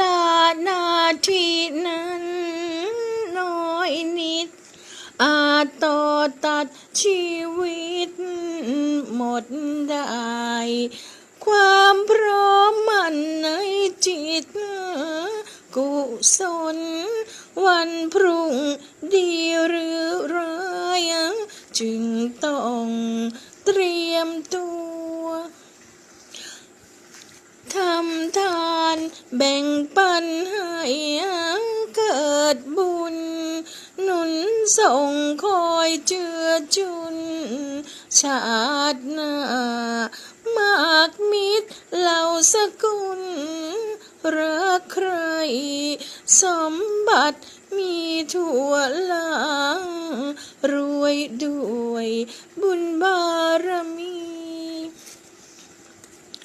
ลานาทีนั้นน้อยนิด อาจต่อตัดชีวิตหมดได้ ความพร้อมมันในจิต กุศล วันพรุ่งดีหรือร้ายจึงต้องเตรียมตัวทำทา แบ่งปันให้เกิดบุญ หนุนส่งคอยเจือจุน ชาติหน้ามากมิตรเหล่าสกุลรักใคร สมบัติมีทั่วลางรวยด้วยบุญบารมี